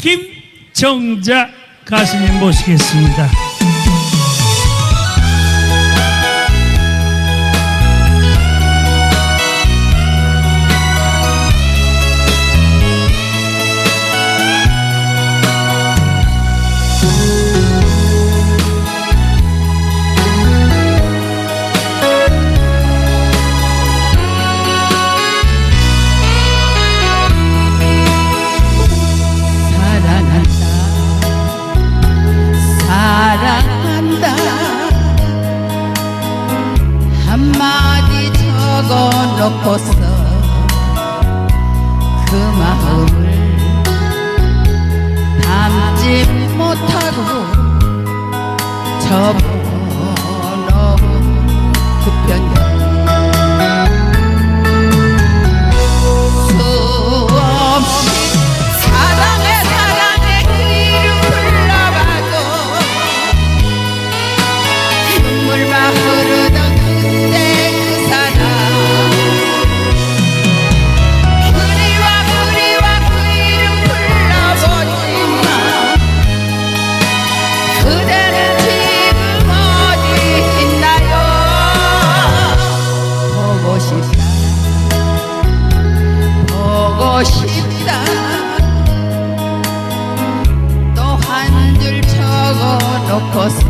김정자 가수님 모시겠습니다. 놓고서 그 마음을 담지 못하고 접고 no cost.